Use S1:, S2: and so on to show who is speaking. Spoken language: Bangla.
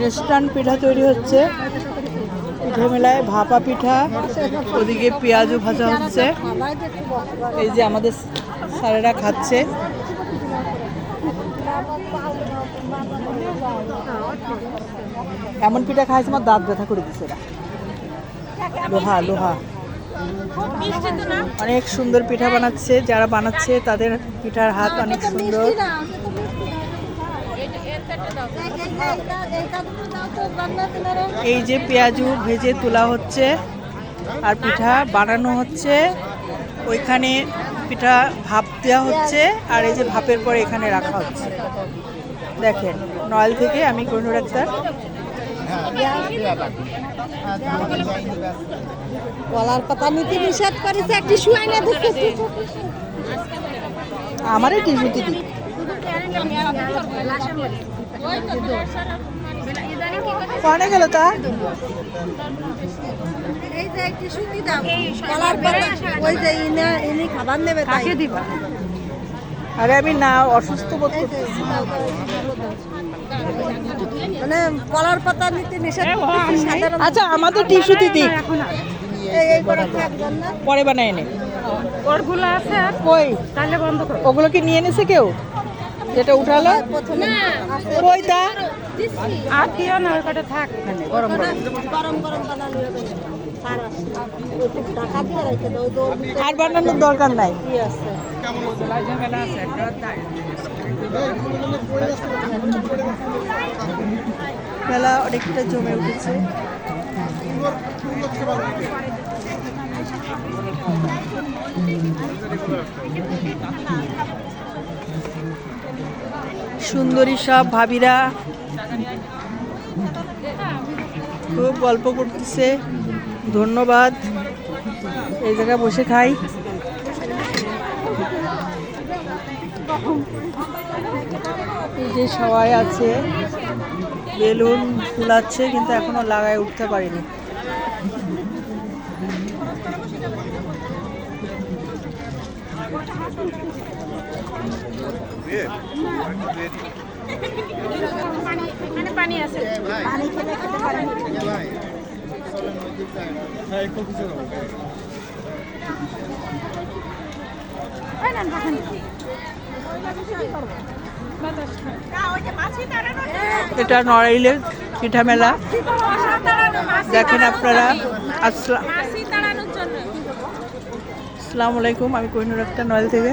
S1: ইনস্ট্যান্ট পিঠা তৈরি হচ্ছে। পিঠে মেলায় ভাপা পিঠা, ওদিকে পেঁয়াজও ভাজা হচ্ছে। এই যে আমাদের স্যারেরা খাচ্ছে। এমন পিঠা খাইছে, আমার দাঁত ব্যথা করে দিছে এরা। লোহা লোহা। অনেক সুন্দর পিঠা বানাচ্ছে। যারা বানাচ্ছে, তাদের পিঠার হাত অনেক সুন্দর। এই যে পেঁয়াজু ভেজে তোলা হচ্ছে আর পিঠা বানানো হচ্ছে। ওইখানে পিঠা ভাপ দেওয়া হচ্ছে আর এই যে ভাপের পরে এখানে রাখা হচ্ছে। দেখেন নয়েল থেকে আমি কোনো ডাক্তার।
S2: বলার কথা নীতি নিষেধ করেছে একটি না
S1: আমারই টিস্যুটি দিই কনে গেল তা?
S2: এই যে একটি শুকি দাও বলার কথা ওই যে ইনা ইনি খাবার নেবে তাকে দিবা?
S1: আরে আমি না অসুস্থ বোধ করতেছি।
S2: মানে কলার পাতা নীতি নিষেধ
S1: আচ্ছা আমাদের
S2: এই করে
S1: পরে বানায় এনে
S3: ওরগুলো আছে। আর
S1: কই?
S3: তাহলে বন্ধ করো।
S1: ওগুলো কি নিয়ে এনেছে কেউ? যেটা উঠালো?
S2: প্রথমে
S1: কই তা
S3: আর দিও না ওই কটা থাক গরম গরম।
S2: গরম
S1: আর বানানোর দরকার নাই। মেলা অনেকটা জমে উঠেছে। সুন্দরী সব ভাবিরা খুব গল্প করতেছে, ধন্যবাদ। এই জায়গায় বসে খাই। এই যে সবাই আছে, বেলুন ফুলাচ্ছে, কিন্তু এখনও লাগায় উঠতে পারিনি।
S3: পানি আছে
S1: এটা নড়াইলের পিঠা মেলা। দেখেন আপনারা। আসসালাম আসসালামু আলাইকুম আমি কোহিনুর একটা নয়েল থেকে।